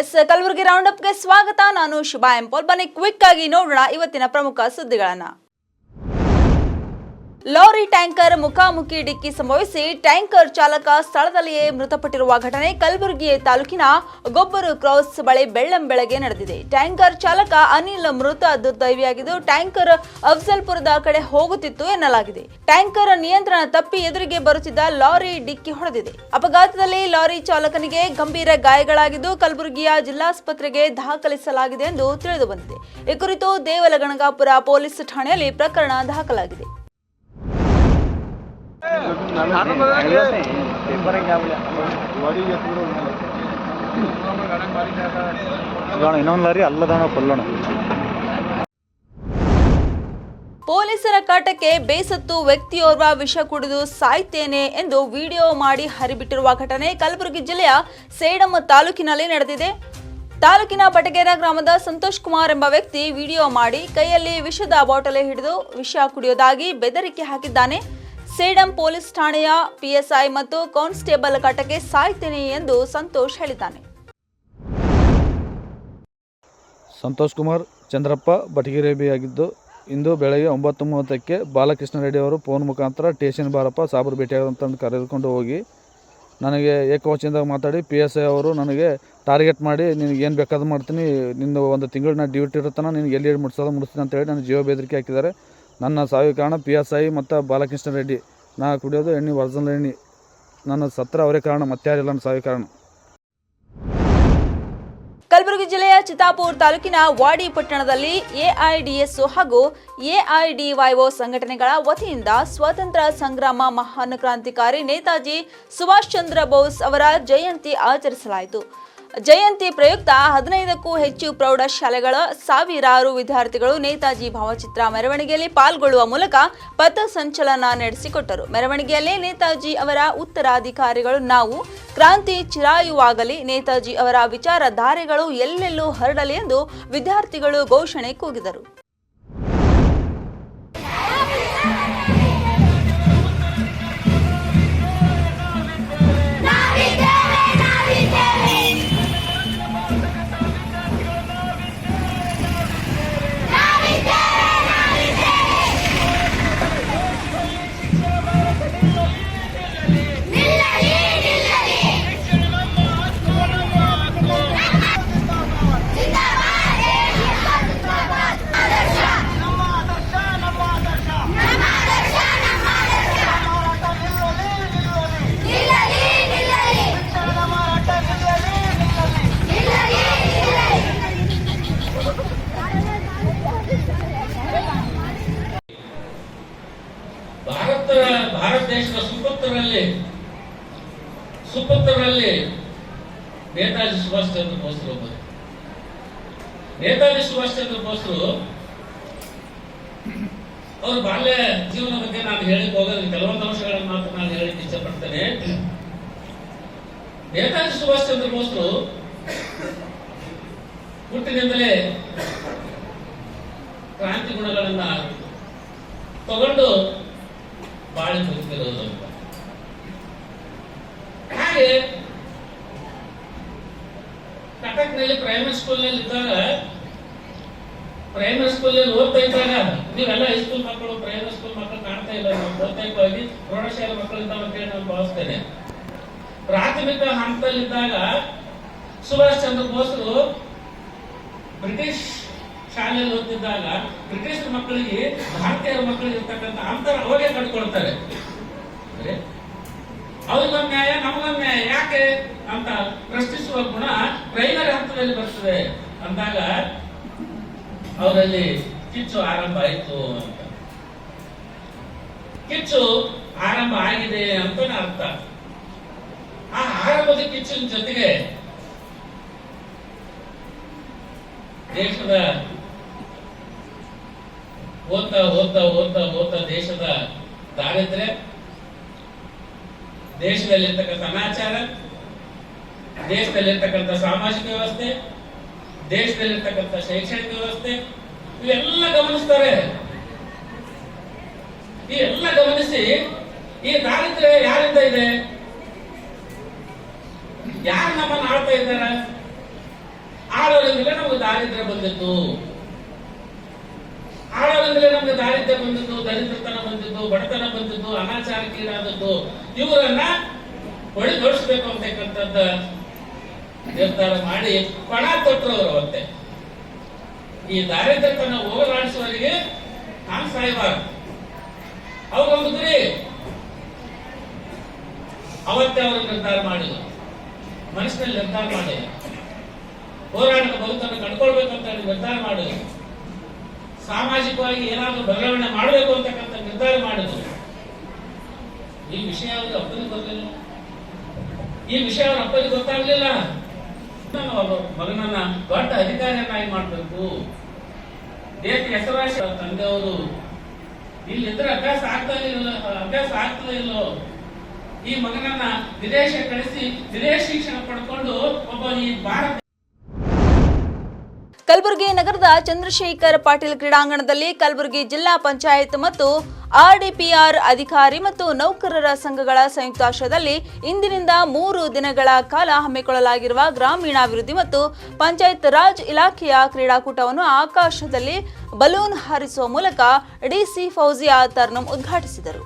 S, Kalaburagi round ಅಪ್ಗೆ ಸ್ವಾಗತ. ನಾನು ಶುಭಾ ಎಂಪೋಲ್. ಬನ್ನಿ ಕ್ವಿಕ್ ಆಗಿ ನೋಡೋಣ ಇವತ್ತಿನ ಪ್ರಮುಖ ಸುದ್ದಿಗಳನ್ನ. ಲಾರಿ ಟ್ಯಾಂಕರ್ ಮುಖಾಮುಖಿ ಡಿಕ್ಕಿ ಸಂಭವಿಸಿ ಟ್ಯಾಂಕರ್ ಚಾಲಕ ಸ್ಥಳದಲ್ಲಿಯೇ ಮೃತಪಟ್ಟಿರುವ ಘಟನೆ ಕಲಬುರಗಿ ತಾಲೂಕಿನ ಗೊಬ್ಬರು ಕ್ರಾಸ್ ಬಳಿ ಬೆಳ್ಳಂಬೆಳಗ್ಗೆ ನಡೆದಿದೆ. ಟ್ಯಾಂಕರ್ ಚಾಲಕ ಅನಿಲ್ ಮೃತ ದುರ್ದೈವಿಯಾಗಿದ್ದು ಟ್ಯಾಂಕರ್ ಅಫ್ಜಲ್ಪುರದ ಕಡೆ ಹೋಗುತ್ತಿತ್ತು ಎನ್ನಲಾಗಿದೆ. ಟ್ಯಾಂಕರ್ ನಿಯಂತ್ರಣ ತಪ್ಪಿ ಎದುರಿಗೆ ಬರುತ್ತಿದ್ದ ಲಾರಿ ಡಿಕ್ಕಿ ಹೊಡೆದಿದೆ. ಅಪಘಾತದಲ್ಲಿ ಲಾರಿ ಚಾಲಕನಿಗೆ ಗಂಭೀರ ಗಾಯಗಳಾಗಿದ್ದು ಕಲಬುರಗಿಯ ಜಿಲ್ಲಾಸ್ಪತ್ರೆಗೆ ದಾಖಲಿಸಲಾಗಿದೆ ಎಂದು ತಿಳಿದುಬಂದಿದೆ ಈ ಕುರಿತು ದೇವಲಗಣಗಾಪುರ ಪೊಲೀಸ್ ಠಾಣೆಯಲ್ಲಿ ಪ್ರಕರಣ ದಾಖಲಾಗಿದೆ. ಪೊಲೀಸರ ಕಾಟಕ್ಕೆ ಬೇಸತ್ತು ವ್ಯಕ್ತಿಯೋರ್ವ ವಿಷ ಕುಡಿದು ಸಾಯ್ತೇನೆ ಎಂದು ವಿಡಿಯೋ ಮಾಡಿ ಹರಿಬಿಟ್ಟಿರುವ ಘಟನೆ ಕಲಬುರಗಿ ಜಿಲ್ಲೆಯ ಸೇಡಂ ತಾಲೂಕಿನಲ್ಲಿ ನಡೆದಿದೆ. ತಾಲೂಕಿನ ಬಟಗೇರ ಗ್ರಾಮದ ಸಂತೋಷ್ ಕುಮಾರ್ ಎಂಬ ವ್ಯಕ್ತಿ ವಿಡಿಯೋ ಮಾಡಿ ಕೈಯಲ್ಲಿ ವಿಷದ ಬಾಟಲೆ ಹಿಡಿದು ವಿಷ ಕುಡಿಯೋದಾಗಿ ಬೆದರಿಕೆ ಹಾಕಿದ್ದಾನೆ. ಸೇಡಂ ಪೊಲೀಸ್ ಠಾಣೆಯ ಪಿಎಸ್ಐ ಮತ್ತು ಕಾನ್ಸ್ಟೇಬಲ್ ಕಾಟಕ್ಕೆ ಸಾಯ್ತೇನೆ ಎಂದು ಸಂತೋಷ್ ಹೇಳಿದ್ದಾನೆ. ಸಂತೋಷ್ ಕುಮಾರ್, ಚಂದ್ರಪ್ಪ ಬಟಗಿರೇಬಿಯಾಗಿದ್ದು ಇಂದು ಬೆಳಗ್ಗೆ ಒಂಬತ್ತು ಮೂವತ್ತಕ್ಕೆ ಬಾಲಕೃಷ್ಣ ರೆಡ್ಡಿ ಅವರು ಫೋನ್ ಮುಖಾಂತರ ಟೇಷನ್ ಬಾರಪ್ಪ ಸಾಬರು ಭೇಟಿಯಾಗಂತ ಕರೆದುಕೊಂಡು ಹೋಗಿ, ನನಗೆ ಏಕವಚನದಾಗ ಮಾತಾಡಿ ಪಿ ಎಸ್ ಐ ಅವರು ನನಗೆ ಟಾರ್ಗೆಟ್ ಮಾಡಿ, ನಿನಗೆ ಏನು ಬೇಕಾದ್ರೂ ಮಾಡ್ತೀನಿ, ನಿನ್ನ ಒಂದು ತಿಂಗಳು ನಾನು ಡ್ಯೂಟಿ ಇರುತ್ತಾನ, ನಿನಗೆ ಎಲ್ಲಿ ಮುಟ್ಸೋದು ಮುಡಿಸ್ತೀನಿ ಅಂತೇಳಿ ನನ್ನ ಜೀವ ಬೆದರಿಕೆ ಹಾಕಿದ್ದಾರೆ. ನನ್ನ ಸಾವಿಗೆ ಕಾರಣ ಪಿ ಎಸ್ ಐ ಮತ್ತು ಬಾಲಕೃಷ್ಣ ರೆಡ್ಡಿ. ನಾ ಕುಡಿಯೋದು ಎಣ್ಣೆ ವರ್ಜನ್ ಎಣ್ಣೆ. ನನ್ನ ಸತ್ರ ಅವರೇ ಕಾರಣ ಮತ್ತಾರಿಲ್ಲ ನನ್ನ ಸಾವಿಗೆ ಕಾರಣ. ಕಲಬುರಗಿ ಜಿಲ್ಲೆಯ ಚಿತಾಪೂರ್ ತಾಲೂಕಿನ ವಾಡಿ ಪಟ್ಟಣದಲ್ಲಿ ಎಐಡಿಎಸ್ ಹಾಗೂ ಎಐಡಿವೈಒ ಸಂಘಟನೆಗಳ ವತಿಯಿಂದ ಸ್ವಾತಂತ್ರ್ಯ ಸಂಗ್ರಾಮ ಮಹಾನ್ ಕ್ರಾಂತಿಕಾರಿ ನೇತಾಜಿ ಸುಭಾಷ್ ಚಂದ್ರ ಬೋಸ್ ಅವರ ಜಯಂತಿ ಆಚರಿಸಲಾಯಿತು. ಜಯಂತಿ ಪ್ರಯುಕ್ತ ಹದಿನೈದಕ್ಕೂ ಹೆಚ್ಚು ಪ್ರೌಢಶಾಲೆಗಳ ಸಾವಿರಾರು ವಿದ್ಯಾರ್ಥಿಗಳು ನೇತಾಜಿ ಭಾವಚಿತ್ರ ಮೆರವಣಿಗೆಯಲ್ಲಿ ಪಾಲ್ಗೊಳ್ಳುವ ಮೂಲಕ ಪಥ ಸಂಚಲನ ನಡೆಸಿಕೊಟ್ಟರು. ಮೆರವಣಿಗೆಯಲ್ಲಿ ನೇತಾಜಿ ಅವರ ಉತ್ತರಾಧಿಕಾರಿಗಳು ನಾವು ಕ್ರಾಂತಿ ಚಿರಾಯುವಾಗಲಿ, ನೇತಾಜಿ ಅವರ ವಿಚಾರಧಾರೆಗಳು ಎಲ್ಲೆಲ್ಲೂ ಹರಡಲಿ ಎಂದು ವಿದ್ಯಾರ್ಥಿಗಳು ಘೋಷಣೆ ಕೂಗಿದರು. ಸುಪುತ್ರರಲ್ಲಿ ನೇತಾಜಿ ಸುಭಾಷ್ ಚಂದ್ರ ಬೋಸ್ರು ಒಬ್ಬರು ನೇತಾಜಿ ಸುಭಾಷ್ ಚಂದ್ರ ಬೋಸ್ರು ಅವ್ರ ಬಾಲ್ಯ ಜೀವನ ಬಗ್ಗೆ ನಾನು ಹೇಳಿಕ್ ಹೋಗೋದು, ಕೆಲವೊಂದು ಅಂಶಗಳನ್ನು ಮಾತ್ರ ನಾನು ಹೇಳಿಕ್ಕೆ ಇಷ್ಟಪಡ್ತೇನೆ. ನೇತಾಜಿ ಸುಭಾಷ್ ಚಂದ್ರ ಬೋಸ್ರು ಹುಟ್ಟಿನಿಂದಲೇ ಕ್ರಾಂತಿ ಗುಣಗಳನ್ನ ತಗೊಂಡು ಬಾಳಿ ಬದುಕಿರೋದು ಹಾಗೆ ಕಟಕ್ನಲ್ಲಿ ಪ್ರೈಮರಿ ಸ್ಕೂಲ್ನಲ್ಲಿ ಇದ್ದಾಗ ಪ್ರೈಮರಿ ಸ್ಕೂಲ್ನಲ್ಲಿ ಓದ್ತಾ ಇದ್ದಾಗ ನೀವೆಲ್ಲ ಹೈಸ್ಕೂಲ್ ಮಕ್ಕಳು ಪ್ರೈಮರಿ ಸ್ಕೂಲ್ ಮಕ್ಕಳು ಕಾಣ್ತಾ ಇಲ್ಲ, ನಾವು ಇದ್ದೀವಿ ಪ್ರೌಢಶಾಲೆ ಮಕ್ಕಳು ಅಂತ ಹೇಳಿ ನಾನು ಭಾವಿಸ್ತೇನೆ. ಪ್ರಾಥಮಿಕ ಹಂತದಲ್ಲಿದ್ದಾಗ ಸುಭಾಷ್ ಚಂದ್ರ ಬೋಸ್ರು ಬ್ರಿಟಿಷ್ ಶಾಲೆಯಲ್ಲಿ ಓದ್ತಿದ್ದಾಗ ಬ್ರಿಟಿಷ್ ಮಕ್ಕಳಿಗೆ ಭಾರತೀಯ ಮಕ್ಕಳಿಗೆ ಇರ್ತಕ್ಕಂಥ ಅಂತರ ಅವಾಗೇ ಕಂಡುಕೊಳ್ತಾರೆ ಅಂದ್ರೆ ಅವ್ರಿಗೊಂದು ನ್ಯಾಯ ಯಾಕೆ ಅಂತ ಪ್ರಶ್ನಿಸುವ ಗುಣ ಪ್ರೈಮರಿ ಹಂತದಲ್ಲಿ ಬರ್ತದೆ ಅಂದಾಗ ಅವರಲ್ಲಿ ಕಿಚ್ಚು ಆರಂಭ ಆಯಿತು ಅಂತ. ಕಿಚ್ಚು ಆರಂಭ ಆಗಿದೆ ಅಂತ ಅರ್ಥ. ಆ ಆರಂಭದ ಕಿಚ್ಚಿನ ಜೊತೆಗೆ ದೇಶದ ಓದ್ತಾ ಓದ್ತಾ ಓದ್ತಾ ಓದ್ತಾ ದೇಶದ ದಾರಿದ್ರ್ಯ ದೇಶದಲ್ಲಿರ್ತಕ್ಕಂಥ ಅನಾಚಾರ ದೇಶದಲ್ಲಿರ್ತಕ್ಕಂಥ ಸಾಮಾಜಿಕ ವ್ಯವಸ್ಥೆ, ದೇಶದಲ್ಲಿರ್ತಕ್ಕಂಥ ಶೈಕ್ಷಣಿಕ ವ್ಯವಸ್ಥೆ, ಇವೆಲ್ಲ ಗಮನಿಸ್ತಾರೆ. ಈ ಎಲ್ಲ ಗಮನಿಸಿ ಈ ದಾರಿದ್ರ್ಯ ಯಾರಿಂದ ಇದೆ? ಯಾರು ನಮ್ಮನ್ನು ಆಳ್ತಾ ಇದ್ದಾರೆ? ದಾರಿದ್ರ್ಯ ಬಂದಿತ್ತು ಆಳೋದ್ರಿಂದ ನಮ್ಗೆ ದಾರಿದ್ರ್ಯ ಬಂದಿದ್ದು, ದರಿದ್ರತನ ಬಂದಿದ್ದು, ಬಡತನ ಬಂದಿದ್ದು ಅನಾಚಾರಕ್ಕೀಡಾದದ್ದು ಇವರನ್ನ ಹೊಳಿಗೊಳಿಸ್ಬೇಕು ಅಂತಕ್ಕಂಥದ್ದು ನಿರ್ಧಾರ ಮಾಡಿ ಪಣ ಕೊಟ್ಟರು ಅವರು ಅವತ್ತೆ ಈ ದಾರಿದ್ರ್ಯತನ ಹೋಗಲಾಡಿಸುವವರಿಗೆ ನಾನು ಸಾಯಬಾರದು ಅವ್ರು ಗುರಿ. ಅವತ್ತೇ ಅವರು ನಿರ್ಧಾರ ಮಾಡಿದ್ರು. ಮನಸ್ಸಿನಲ್ಲಿ ನಿರ್ಧಾರ ಮಾಡಿ ಹೋರಾಟದ ಬದುಕನ್ನು ಕಂಡುಕೊಳ್ಬೇಕು ಅಂತ ಹೇಳಿ ನಿರ್ಧಾರ ಮಾಡಿದ್ರು. ಸಾಮಾಜಿಕವಾಗಿ ಏನಾದರೂ ಬದಲಾವಣೆ ಮಾಡಬೇಕು ಅಂತಕ್ಕಂಥ ನಿರ್ಧಾರ ಮಾಡಿದ್ರು. ವಿಷಯ ಅಪ್ಪನಿಗೆ ಈ ವಿಷಯ ಅವ್ರ ಅಪ್ಪನಿಗೆ ಗೊತ್ತಾಗ್ಲಿಲ್ಲ. ಮಗನನ್ನ ದೊಡ್ಡ ಅಧಿಕಾರಿಯನ್ನಾಗಿ ಮಾಡಬೇಕು. ದೇಶ ಹೆಸರಾಶಿ ತಂದೆ ತಂದೆಯವರು ಇಲ್ಲಿದ್ರೆ ಅಭ್ಯಾಸ ಆಗ್ತಾ ಇಲ್ಲ ಅಭ್ಯಾಸ ಆಗ್ತದೆ ಇಲ್ಲೋ. ಈ ಮಗನನ್ನ ವಿದೇಶ ಕಳಿಸಿ, ವಿದೇಶ ಶಿಕ್ಷಣ ಪಡ್ಕೊಂಡು ಒಬ್ಬ ಈ ಭಾರತ ಕಲಬುರಗಿ ನಗರದ ಚಂದ್ರಶೇಖರ್ ಪಾಟೀಲ್ ಕ್ರೀಡಾಂಗಣದಲ್ಲಿ ಕಲಬುರಗಿ ಜಿಲ್ಲಾ ಪಂಚಾಯತ್ ಮತ್ತು ಆರ್ಡಿಪಿಆರ್ ಅಧಿಕಾರಿ ಮತ್ತು ನೌಕರರ ಸಂಘಗಳ ಸಂಯುಕ್ತಾಶ್ರಯದಲ್ಲಿ ಇಂದಿನಿಂದ ಮೂರು ದಿನಗಳ ಕಾಲ ಹಮ್ಮಿಕೊಳ್ಳಲಾಗಿರುವ ಗ್ರಾಮೀಣಾಭಿವೃದ್ಧಿ ಮತ್ತು ಪಂಚಾಯತ್ ರಾಜ್ ಇಲಾಖೆಯ ಕ್ರೀಡಾಕೂಟವನ್ನು ಆಕಾಶದಲ್ಲಿ ಬಲೂನ್ ಹಾರಿಸುವ ಮೂಲಕ ಡಿಸಿ ಫೌಜಿಯಾ ತರ್ನಂ ಉದ್ಘಾಟಿಸಿದರು.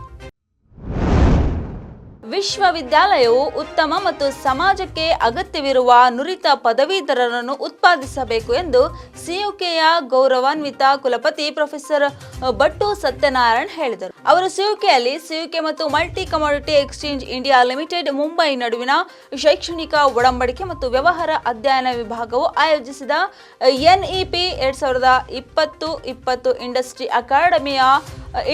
ವಿಶ್ವವಿದ್ಯಾಲಯವು ಉತ್ತಮ ಮತ್ತು ಸಮಾಜಕ್ಕೆ ಅಗತ್ಯವಿರುವ ನುರಿತ ಪದವೀಧರರನ್ನು ಉತ್ಪಾದಿಸಬೇಕು ಎಂದು ಸಿಯುಕೆಯ ಗೌರವಾನ್ವಿತ ಕುಲಪತಿ ಪ್ರೊಫೆಸರ್ ಬಟ್ಟು ಸತ್ಯನಾರಾಯಣ್ ಹೇಳಿದರು. ಅವರು ಸಿಯುಕೆಯಲ್ಲಿ ಸಿಯುಕೆ ಮತ್ತು Multi Commodity Exchange India Limited Mumbai ನಡುವಿನ ಶೈಕ್ಷಣಿಕ ಒಡಂಬಡಿಕೆ ಮತ್ತು ವ್ಯವಹಾರ ಅಧ್ಯಯನ ವಿಭಾಗವು ಆಯೋಜಿಸಿದ ಎನ್ಇಪಿ ಎರಡ್ ಸಾವಿರದ ಇಪ್ಪತ್ತು ಇಪ್ಪತ್ತು ಇಂಡಸ್ಟ್ರಿ ಅಕಾಡೆಮಿಯ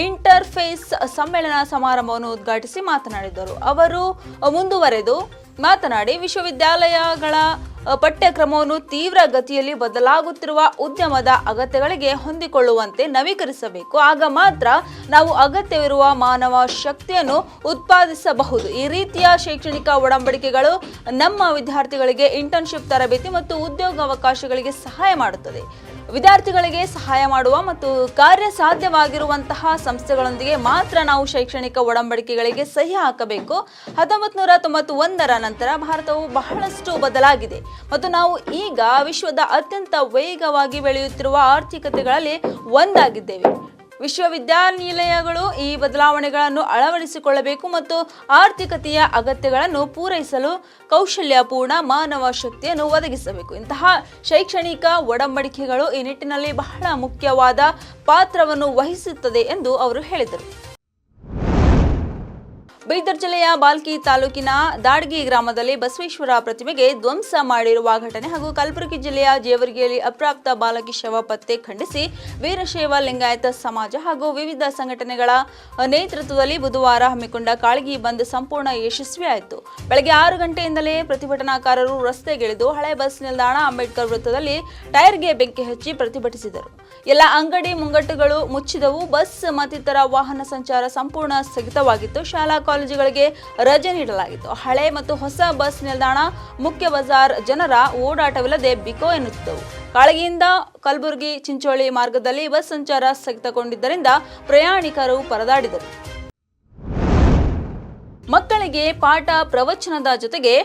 ಇಂಟರ್ಫೇಸ್ ಸಮ್ಮೇಳನ ಸಮಾರಂಭವನ್ನು ಉದ್ಘಾಟಿಸಿ ಮಾತನಾಡಿದರು. ಅವರು ಮುಂದುವರೆದು ಮಾತನಾಡಿ, ವಿಶ್ವವಿದ್ಯಾಲಯಗಳ ಪಠ್ಯಕ್ರಮವನ್ನು ತೀವ್ರ ಗತಿಯಲ್ಲಿ ಬದಲಾಗುತ್ತಿರುವ ಉದ್ಯಮದ ಅಗತ್ಯಗಳಿಗೆ ಹೊಂದಿಕೊಳ್ಳುವಂತೆ ನವೀಕರಿಸಬೇಕು. ಆಗ ಮಾತ್ರ ನಾವು ಅಗತ್ಯವಿರುವ ಮಾನವ ಶಕ್ತಿಯನ್ನು ಉತ್ಪಾದಿಸಬಹುದು. ಈ ರೀತಿಯ ಶೈಕ್ಷಣಿಕ ಒಡಂಬಡಿಕೆಗಳು ನಮ್ಮ ವಿದ್ಯಾರ್ಥಿಗಳಿಗೆ ಇಂಟರ್ನ್ಶಿಪ್ ತರಬೇತಿ ಮತ್ತು ಉದ್ಯೋಗಾವಕಾಶಗಳಿಗೆ ಸಹಾಯ ಮಾಡುತ್ತದೆ. ವಿದ್ಯಾರ್ಥಿಗಳಿಗೆ ಸಹಾಯ ಮಾಡುವ ಮತ್ತು ಕಾರ್ಯ ಸಾಧ್ಯವಾಗಿರುವಂತಹ ಸಂಸ್ಥೆಗಳೊಂದಿಗೆ ಮಾತ್ರ ನಾವು ಶೈಕ್ಷಣಿಕ ಒಡಂಬಡಿಕೆಗಳಿಗೆ ಸಹಿ ಹಾಕಬೇಕು. ಹತ್ತೊಂಬತ್ತು ನೂರ ತೊಂಬತ್ತು ಒಂದರ ನಂತರ ಭಾರತವು ಬಹಳಷ್ಟು ಬದಲಾಗಿದೆ ಮತ್ತು ನಾವು ಈಗ ವಿಶ್ವದ ಅತ್ಯಂತ ವೇಗವಾಗಿ ಬೆಳೆಯುತ್ತಿರುವ ಆರ್ಥಿಕತೆಗಳಲ್ಲಿ ಒಂದಾಗಿದ್ದೇವೆ. ವಿಶ್ವವಿದ್ಯಾನಿಲಯಗಳು ಈ ಬದಲಾವಣೆಗಳನ್ನು ಅಳವಡಿಸಿಕೊಳ್ಳಬೇಕು ಮತ್ತು ಆರ್ಥಿಕತೆಯ ಅಗತ್ಯಗಳನ್ನು ಪೂರೈಸಲು ಕೌಶಲ್ಯಪೂರ್ಣ ಮಾನವ ಶಕ್ತಿಯನ್ನು ಒದಗಿಸಬೇಕು. ಇಂತಹ ಶೈಕ್ಷಣಿಕ ಒಡಂಬಡಿಕೆಗಳು ಈ ನಿಟ್ಟಿನಲ್ಲಿ ಬಹಳ ಮುಖ್ಯವಾದ ಪಾತ್ರವನ್ನು ವಹಿಸುತ್ತದೆ ಎಂದು ಅವರು ಹೇಳಿದರು. ಬೀದರ್ ಜಿಲ್ಲೆಯ ಬಾಲ್ಕಿ ತಾಲೂಕಿನ ದಾಡ್ಗಿ ಗ್ರಾಮದಲ್ಲಿ ಬಸವೇಶ್ವರ ಪ್ರತಿಮೆಗೆ ಧ್ವಂಸ ಮಾಡಿರುವ ಘಟನೆ ಹಾಗೂ ಕಲಬುರಗಿ ಜಿಲ್ಲೆಯ ಜೇವರ್ಗಿಯಲ್ಲಿ ಅಪ್ರಾಪ್ತ ಬಾಲಕಿ ಶವ ಪತ್ತೆ ಖಂಡಿಸಿ ವೀರಶೈವ ಲಿಂಗಾಯತ ಸಮಾಜ ಹಾಗೂ ವಿವಿಧ ಸಂಘಟನೆಗಳ ನೇತೃತ್ವದಲ್ಲಿ ಬುಧವಾರ ಹಮ್ಮಿಕೊಂಡ ಕಾಳಗಿ ಬಂದ್ ಸಂಪೂರ್ಣ ಯಶಸ್ವಿಯಾಯಿತು. ಬೆಳಗ್ಗೆ ಆರು ಗಂಟೆಯಿಂದಲೇ ಪ್ರತಿಭಟನಾಕಾರರು ರಸ್ತೆಗಿಳಿದು ಹಳೆ ಬಸ್ ನಿಲ್ದಾಣ ಅಂಬೇಡ್ಕರ್ ವೃತ್ತದಲ್ಲಿ ಟೈರ್ಗೆ ಬೆಂಕಿ ಹಚ್ಚಿ ಪ್ರತಿಭಟಿಸಿದರು. ಎಲ್ಲ ಅಂಗಡಿ ಮುಂಗಟ್ಟುಗಳು ಮುಚ್ಚಿದವು. ಬಸ್ ಮತ್ತಿತರ ವಾಹನ ಸಂಚಾರ ಸಂಪೂರ್ಣ ಸ್ಥಗಿತವಾಗಿತ್ತು. ಶಾಲಾ ಕಾಲೇಜುಗಳಿಗೆ ರಜೆ ನೀಡಲಾಗಿತ್ತು. ಹಳೆ ಮತ್ತು ಹೊಸ ಬಸ್ ನಿಲ್ದಾಣ, ಮುಖ್ಯ ಬಜಾರ್ ಜನರ ಓಡಾಟವಿಲ್ಲದೆ ಬಿಕೋ ಎನ್ನುತ್ತಿದ್ದವು. ಕಾಳಗಿಯಿಂದ ಕಲಬುರಗಿ, ಚಿಂಚೋಳಿ ಮಾರ್ಗದಲ್ಲಿ ಬಸ್ ಸಂಚಾರ ಸ್ಥಗಿತಗೊಂಡಿದ್ದರಿಂದ ಪ್ರಯಾಣಿಕರು ಪರದಾಡಿದರು. ಮಕ್ಕಳಿಗೆ ಪಾಠ ಪ್ರವಚನದ ಜೊತೆಗೆ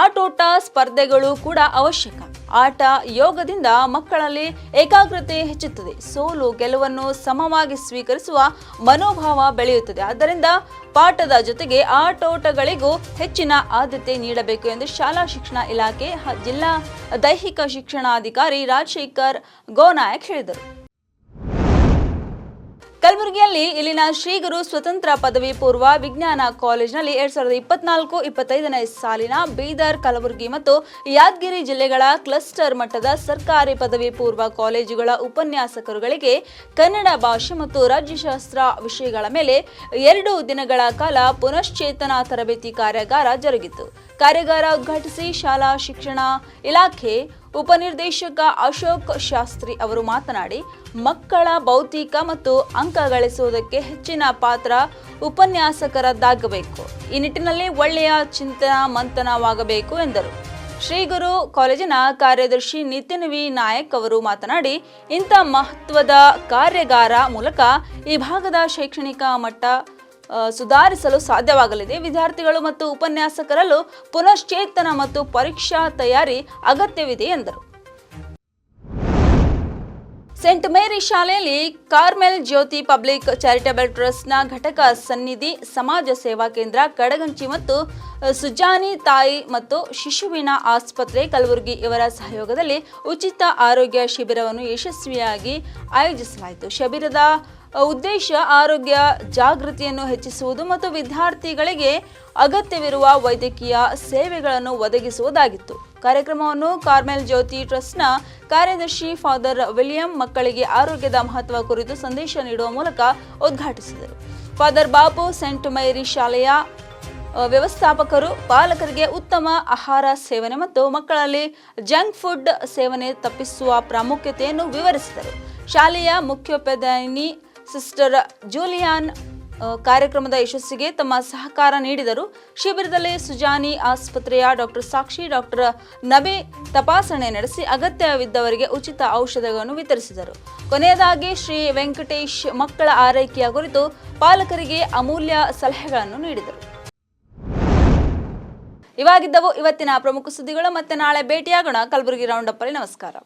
ಆಟೋಟ ಸ್ಪರ್ಧೆಗಳು ಕೂಡ ಅವಶ್ಯಕ. ಆಟ ಯೋಗದಿಂದ ಮಕ್ಕಳಲ್ಲಿ ಏಕಾಗ್ರತೆ ಹೆಚ್ಚುತ್ತದೆ. ಸೋಲು ಗೆಲುವನ್ನು ಸಮವಾಗಿ ಸ್ವೀಕರಿಸುವ ಮನೋಭಾವ ಬೆಳೆಯುತ್ತದೆ. ಆದ್ದರಿಂದ ಪಾಠದ ಜೊತೆಗೆ ಆಟೋಟಗಳಿಗೂ ಹೆಚ್ಚಿನ ಆದ್ಯತೆ ನೀಡಬೇಕು ಎಂದು ಶಾಲಾ ಶಿಕ್ಷಣ ಇಲಾಖೆ ಜಿಲ್ಲಾ ದೈಹಿಕ ಶಿಕ್ಷಣಾಧಿಕಾರಿ ರಾಜಶೇಖರ್ ಗೋನಾಯಕ್ ಹೇಳಿದರು. ಕಲಬುರಗಿಯಲ್ಲಿ ಇಲ್ಲಿನ ಶ್ರೀಗುರು ಸ್ವತಂತ್ರ ಪದವಿ ಪೂರ್ವ ವಿಜ್ಞಾನ ಕಾಲೇಜಿನಲ್ಲಿ ಎರಡ್ ಸಾವಿರದ ಇಪ್ಪತ್ನಾಲ್ಕು, ಇಪ್ಪತ್ತೈದನೇ ಸಾಲಿನ ಬೀದರ್, ಕಲಬುರಗಿ ಮತ್ತು ಯಾದಗಿರಿ ಜಿಲ್ಲೆಗಳ ಕ್ಲಸ್ಟರ್ ಮಟ್ಟದ ಸರ್ಕಾರಿ ಪದವಿ ಪೂರ್ವ ಕಾಲೇಜುಗಳ ಉಪನ್ಯಾಸಕರುಗಳಿಗೆ ಕನ್ನಡ ಭಾಷೆ ಮತ್ತು ರಾಜ್ಯಶಾಸ್ತ್ರ ವಿಷಯಗಳ ಮೇಲೆ ಎರಡು ದಿನಗಳ ಕಾಲ ಪುನಶ್ಚೇತನ ತರಬೇತಿ ಕಾರ್ಯಾಗಾರ ಜರುಗಿತು. ಕಾರ್ಯಾಗಾರ ಉದ್ಘಾಟಿಸಿ ಶಾಲಾ ಶಿಕ್ಷಣ ಇಲಾಖೆ ಉಪನಿರ್ದೇಶಕ ಅಶೋಕ್ ಶಾಸ್ತ್ರಿ ಅವರು ಮಾತನಾಡಿ, ಮಕ್ಕಳ ಭೌತಿಕ ಮತ್ತು ಅಂಕ ಗಳಿಸುವುದಕ್ಕೆ ಹೆಚ್ಚಿನ ಪಾತ್ರ ಉಪನ್ಯಾಸಕರದ್ದಾಗಬೇಕು. ಈ ನಿಟ್ಟಿನಲ್ಲಿ ಒಳ್ಳೆಯ ಚಿಂತನ ಮಂಥನವಾಗಬೇಕು ಎಂದರು. ಶ್ರೀಗುರು ಕಾಲೇಜಿನ ಕಾರ್ಯದರ್ಶಿ ನಿತಿನ್ ವಿ. ನಾಯಕ್ ಅವರು ಮಾತನಾಡಿ, ಇಂಥ ಮಹತ್ವದ ಕಾರ್ಯಾಗಾರ ಮೂಲಕ ಈ ಭಾಗದ ಶೈಕ್ಷಣಿಕ ಮಟ್ಟ ಸುಧಾರಿಸಲು ಸಾಧ್ಯವಾಗಲಿದೆ. ವಿದ್ಯಾರ್ಥಿಗಳು ಮತ್ತು ಉಪನ್ಯಾಸಕರಲ್ಲೂ ಪುನಶ್ಚೇತನ ಮತ್ತು ಪರೀಕ್ಷಾ ತಯಾರಿ ಅಗತ್ಯವಿದೆ ಎಂದರು. ಸೆಂಟ್ ಮೇರಿ ಶಾಲೆಯಲ್ಲಿ ಕಾರ್ಮೆಲ್ ಜ್ಯೋತಿ ಪಬ್ಲಿಕ್ ಚಾರಿಟಬಲ್ ಟ್ರಸ್ಟ್ನ ಘಟಕ ಸನ್ನಿಧಿ ಸಮಾಜ ಸೇವಾ ಕೇಂದ್ರ, ಕಡಗಂಚಿ ಮತ್ತು ಸುಜಾನಿ ತಾಯಿ ಮತ್ತು ಶಿಶುವಿನ ಆಸ್ಪತ್ರೆ ಕಲಬುರಗಿ ಇವರ ಸಹಯೋಗದಲ್ಲಿ ಉಚಿತ ಆರೋಗ್ಯ ಶಿಬಿರವನ್ನು ಯಶಸ್ವಿಯಾಗಿ ಆಯೋಜಿಸಲಾಯಿತು. ಶಿಬಿರದ ಉದ್ದೇಶ ಆರೋಗ್ಯ ಜಾಗೃತಿಯನ್ನು ಹೆಚ್ಚಿಸುವುದು ಮತ್ತು ವಿದ್ಯಾರ್ಥಿಗಳಿಗೆ ಅಗತ್ಯವಿರುವ ವೈದ್ಯಕೀಯ ಸೇವೆಗಳನ್ನು ಒದಗಿಸುವುದಾಗಿತ್ತು. ಕಾರ್ಯಕ್ರಮವನ್ನು ಕಾರ್ಮೆಲ್ ಜ್ಯೋತಿ ಟ್ರಸ್ಟ್ನ ಕಾರ್ಯದರ್ಶಿ ಫಾದರ್ ವಿಲಿಯಂ ಮಕ್ಕಳಿಗೆ ಆರೋಗ್ಯದ ಮಹತ್ವ ಕುರಿತು ಸಂದೇಶ ನೀಡುವ ಮೂಲಕ ಉದ್ಘಾಟಿಸಿದರು. ಫಾದರ್ ಬಾಬು ಸೆಂಟ್ ಮೈರಿ ಶಾಲೆಯ ವ್ಯವಸ್ಥಾಪಕರು, ಪಾಲಕರಿಗೆ ಉತ್ತಮ ಆಹಾರ ಸೇವನೆ ಮತ್ತು ಮಕ್ಕಳಲ್ಲಿ ಜಂಕ್ ಫುಡ್ ಸೇವನೆ ತಪ್ಪಿಸುವ ಪ್ರಾಮುಖ್ಯತೆಯನ್ನು ವಿವರಿಸಿದರು. ಶಾಲೆಯ ಮುಖ್ಯೋಪಾಧ್ಯಾಯಿನಿ ಸಿಸ್ಟರ್ ಜೂಲಿಯಾನ್ ಕಾರ್ಯಕ್ರಮದ ಯಶಸ್ಸಿಗೆ ತಮ್ಮ ಸಹಕಾರ ನೀಡಿದರು. ಶಿಬಿರದಲ್ಲಿ ಸುಜಾನಿ ಆಸ್ಪತ್ರೆಯ ಡಾಕ್ಟರ್ ಸಾಕ್ಷಿ, ಡಾಕ್ಟರ್ ನಬಿ ತಪಾಸಣೆ ನಡೆಸಿ ಅಗತ್ಯವಿದ್ದವರಿಗೆ ಉಚಿತ ಔಷಧಗಳನ್ನು ವಿತರಿಸಿದರು. ಕೊನೆಯದಾಗಿ ಶ್ರೀ ವೆಂಕಟೇಶ್ ಮಕ್ಕಳ ಆರೈಕೆಯ ಕುರಿತು ಪಾಲಕರಿಗೆ ಅಮೂಲ್ಯ ಸಲಹೆಗಳನ್ನು ನೀಡಿದರು. ಇವಾಗಿದ್ದವು ಇವತ್ತಿನ ಪ್ರಮುಖ ಸುದ್ದಿಗಳು. ಮತ್ತೆ ನಾಳೆ ಭೇಟಿಯಾಗೋಣ. ಕಲಬುರಗಿ ರೌಂಡಪ್ಪಲ್ಲಿ ನಮಸ್ಕಾರ.